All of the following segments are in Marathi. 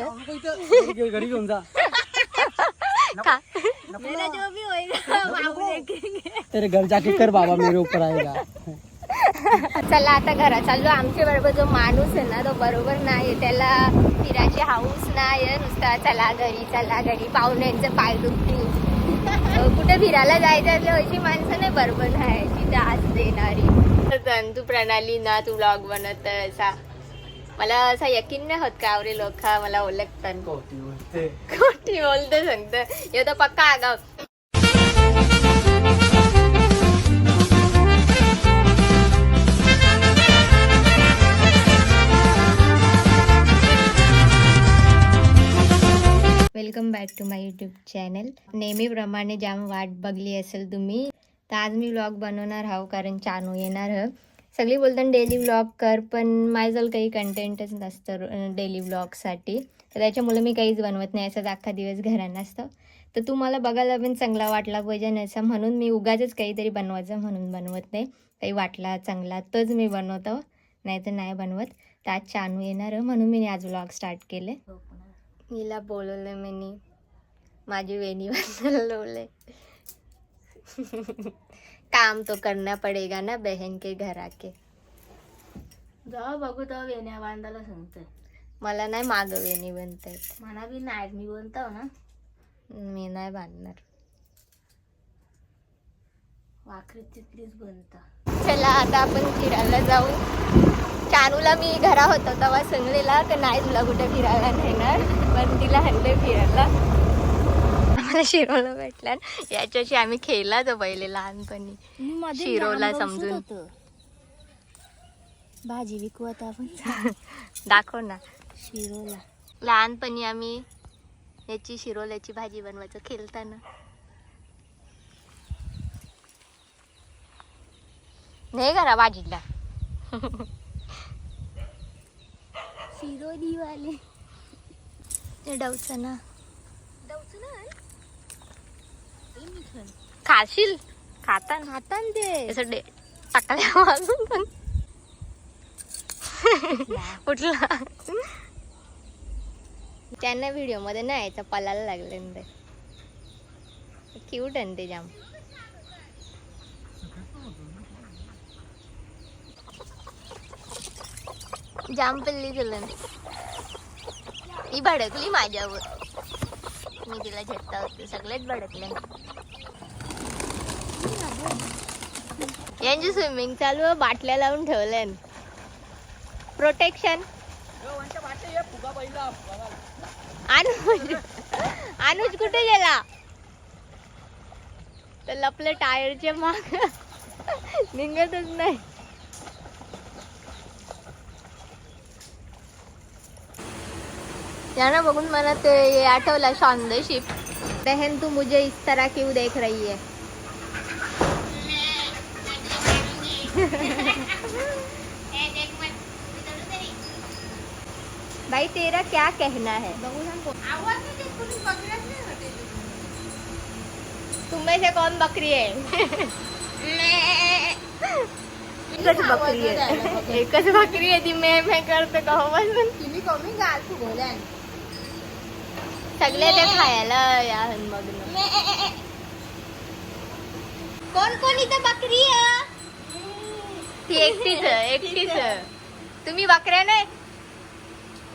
घरी घेऊन जा. का? मेरा जो भी होएगा बाबू देखेंगे तेरे घर जाके कर बाबा मेरे ऊपर आएगा. चला आता घरात चाललो. आमच्या बरोबर जो माणूस आहे ना तो बरोबर नाही त्याला फिरायची हाऊस नाही नुसता चला घरी चला घरी. पाहुण्यांचं पाय दुखतील. कुठे फिरायला जायचं तर अशी माणसं नाही बरोबर नाही. जिथे आज देणारी. तू प्रणाली ना तू ब्लॉग बनत असा. मला असा यकीन नाही होत का आवरे लोक मला ओळखतात खोटी बोलते. सांगतं. यो तर पक्का आगाव. Welcome back to my YouTube channel नेहमीप्रमाणे जाम वाट बघली असेल तुम्ही. तर आज मी व्लॉग बनवणार आहो कारण चानू येणार ह सगळी बोलतात डेली व्लॉग कर पण माझं काही कंटेंटच नसतं डेली व्लॉगसाठी तर त्याच्यामुळे मी काहीच बनवत नाही असंच अख्खा दिवस घरात नसतं तर तुम्हाला बघायला पण चांगला वाटला पाहिजे नसा म्हणून. मी उगाचच काहीतरी बनवायचं म्हणून बनवत नाही. काही वाटला चांगला तोच मी बनवतो. नाही तर नाही बनवत. तर आज चानू येणार ह, म्हणून मी आज व्लॉग स्टार्ट केले. हिला बोलवलं मी माझी वेणी बोलवले काम तो करना पडेगा ना बहन के घर आके। जेव्हा बघू तेव्हा वेण्या बांधायला सांगतोय. मला नाही माग वेणी बनता येत मला बी नाही मी बोलतो ना. मी नाही बांधणार. वाकरी तिथलीच बनता. चला आता आपण फिरायला जाऊ. चानूला मी घरा होतो तेव्हा सांगलेला की नाही तुला कुठे फिरायला नेणार. पण तिला हल्ले फिरायला. आम्हाला शिरोला भेटला याच्याशी आम्ही खेळला तो पहिले लहानपणी. शिरोला समजून. भाजी विकू आता आपण. दाखव ना. शिरोला. लहानपणी आम्ही याची शिरोल्याची भाजी बनवायचं खेळताना. नाही करा भाजीला शिरोली वाले ते डवचं ना. डवचं ना? खाशील? खाता ना खाता ना ते. असं डे टाकल्या वाजून पण उठला त्यांना व्हिडिओमध्ये नाही यायचं पलायला लागले ते. क्यूट आहे ते जाम जाम पिल्ली तुला. ही भडकली माझ्यावर. मी तिला झटका होते सगळेच भडकले. यांची स्विमिंग चालू आहे, बाटल्या लावून ठेवल्या प्रोटेक्शन अनुज अनुज कुठे गेला? तर लपले टायरचे माग. निघतच नाही. याना बघून मला ते हे आठवलं शिप बहन तू मुझे इस तरह क्यों देख रही है? भाई तेरा क्या कहना है? तुम में से कौन बकरी है? एकच बकरी आहे एकच बकरी आहे ती मे मे करते कवापासून तुम्ही कमी गाल तू बोल्या सगळे ते खायला या मग्न। कोण कोण इथं बकरी आहे ती एकटीच एकटीच. तुम्ही बकऱ्या नाही?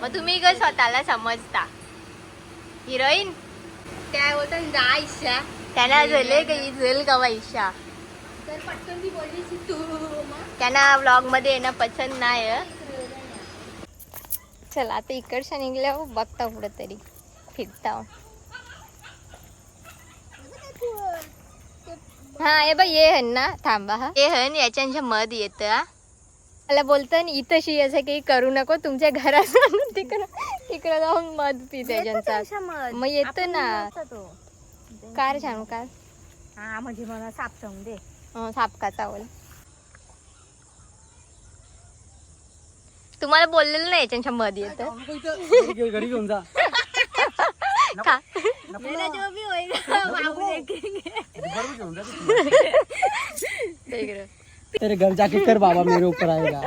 मग तुम्ही ग स्वतःला समजता. हिरोईन? त्या होतं जा इच्छा त्यांना झाले का इजल का इच्छा तर पटकन ती बोलली तू त्यांना व्लॉगमध्ये येणं पसंत नाही. चला आता इकडच्या निघल्या बघता पुढे तरी फिरता. हा हे बाई ये हन ना थांबा हा. ये हन याच्या मध येत मला बोलतं ना इथंशी असं काही करू नको तुमच्या घरात जाऊन तिकडं तिकडं जाऊन मध पी त्याच्या मग येतं ना. कार छान कार. हा म्हणजे मला साप सांगू दे. हं, सापका चावल. तुम्हाला बोललेलं नाही याच्या मध्ये येतं. घरी घेऊन जा. का मेरा जो भी होएगा बाबू देखेंगे. बरोबर घेऊन जा तेरे घर जाके कर बाबा मेरे ऊपर आएगा.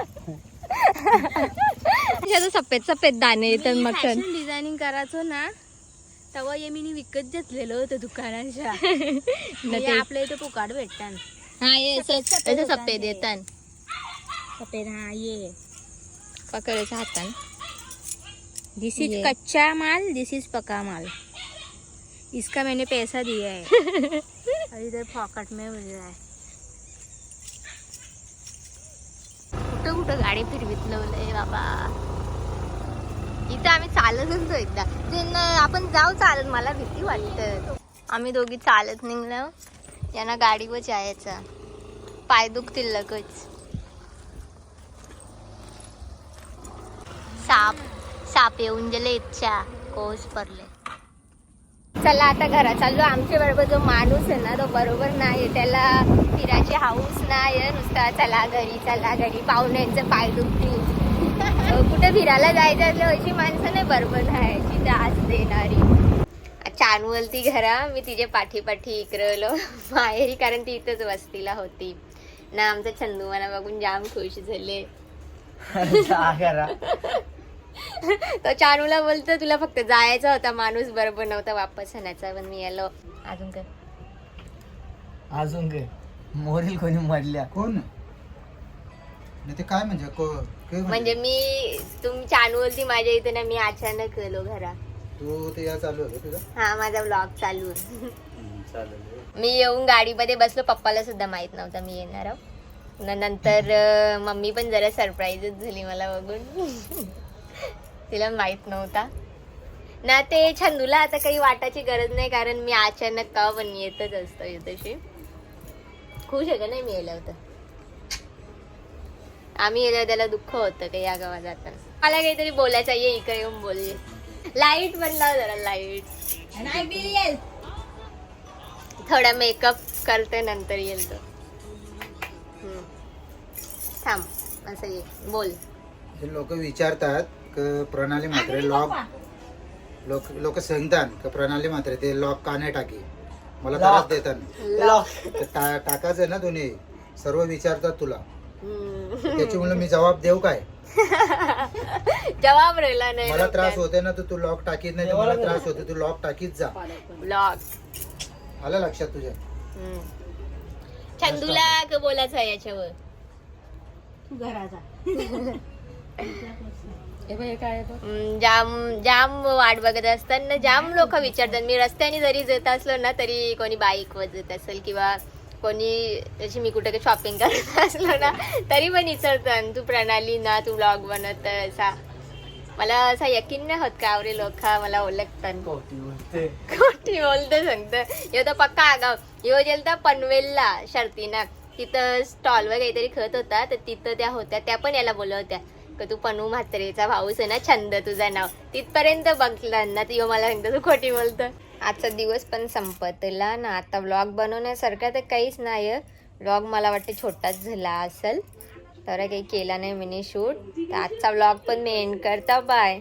सफेद सफेद दाणे येतात मग फॅशन डिझायनिंग करायचो ना तेव्हा मी विकत घेतलेलं होतं दुकानाच्या. आपल्या इथे फुकाट भेटतात. हा ये सफेद येतात. सफेद हाँ ये. पकडायच्या हातान. This is. कच्चा माल दिस इज पका माल. इसका मैंने पैसा दिया है। और इधर पॉकेट में मिल रहा है। कुठं कुठं गाडी फिरवीत लावलंय बाबा? इथं आम्ही चालत असतो एकदा. ते आपण जाऊ चालत मला भीती वाटत. आम्ही दोघी चालत निघलो. यांना गाडीवर जायचं. पाय दुखतील लगच. साप साप येऊन गेले इच्छा कोस पडले. चला आता घरात चाललो. आमच्या बरोबर जो माणूस आहे ना तो बरोबर नाही त्याला फिरायची हाऊस नाही नुसता. चला घरी चला घरी. पाहुण्यांचं पाय दुखतील. कुठे फिरायला जायचं असलं अशी माणसं नाही बरोबर नाही जिथे देणारी. चानू ती घरा. मी तिचे पाठी पाठी इकडलो माहेरी कारण ती इथंच वस्तीला होती. ना आमचा छंदू मला बघून जाम खुश झाले. तो चानूला बोलतो तुला फक्त जायचा होता माणूस बरोबर नव्हता वापस आणायचा पण मी आलो. अजून काय? अजून काय? मोरील कोणी मरल्या? कोण? नाही ते काय म्हणजे? को- काय म्हणजे? मी तुम्ही चानू बोलती माझ्या इथे ना मी अचानक गेलो घरा. तू ते या चालू होतं तुझं? हा माझा ब्लॉग चालू आहे. चालेल. मी येऊन गाडीमध्ये बसलो पप्पाला सुद्धा माहीत नव्हतं मी येणार आहो. न- नंतर अं, मम्मी पण जरा सरप्राईजच झाली मला बघून. तिला माहीत नव्हता. ना ते छंदूला आता काही वाटायची गरज नाही कारण मी अचानक का पण येतच असतो तशी खुश आहे का नाही मी येलं होतं आम्ही येलं त्याला दुःख होतं का या गावात जाताना. मला काहीतरी बोलायचं ये इकडे येऊन बोलले लाइट लाव जरा लाइट थोडा मेकअप करते नंतर येईल तो. हम्म. थांब असं ये. बोल. हे लोक विचारतात क प्रणाली मात्र लॉक लोक लोक सांगतात का प्रणाली मात्र ते लॉक का नाही टाकी. मला त्रास. देतात. तर टा- टाकायचं ना दोन्ही. सर्व विचारतात तुला. हम्म. त्याच्यामुळे मी जबाब देऊ काय? जवाब राहिला नाही मला त्रास होते ना तर तू लॉक टाकीत नाही तर मला त्रास होते तू लॉक टाकीत जा. ब्लॉग आलं लक्षात तुझ्या? चंदूला क बोलायचं आहे याच्यावर? तू हम्म, जाम जाम वाट बघत असताना जाम लोक विचारतात. मी रस्त्याने जरी जात असलो ना तरी कोणी बाईक जात असेल किंवा कोणी जशी मी कुठे शॉपिंग करत असलो ना तरी पण विचारतात तू प्रणाली ना तू ब्लॉग बनवत असा. मला असा यकीन नाही होत का आवरे लोक मला ओळखतात. खोटी बोलते. सांगतं. ह्यो तर पक्का आगाव. ह्यो गेलता पनवेलला शर्तीना तिथं स्टॉलवर काहीतरी खत होता तर तिथं त्या होत्या त्या पण याला बोलत होत्या का तू पनू म्हात्रेचा भाऊस आहे ना छंद तुझं नाव. तिथपर्यंत बघलं ना ती मला सांगतो तू खोटी बोलतं. आजचा दिवस पण संपतला ना. आता व्लॉग बनवण्यासारखा तर काहीच नाही व्लॉग मला वाटते छोटाच झाला असेल. तर काही केला नाही मिनी शूट तर आजचा व्लॉग पण मी एंड करता. बाय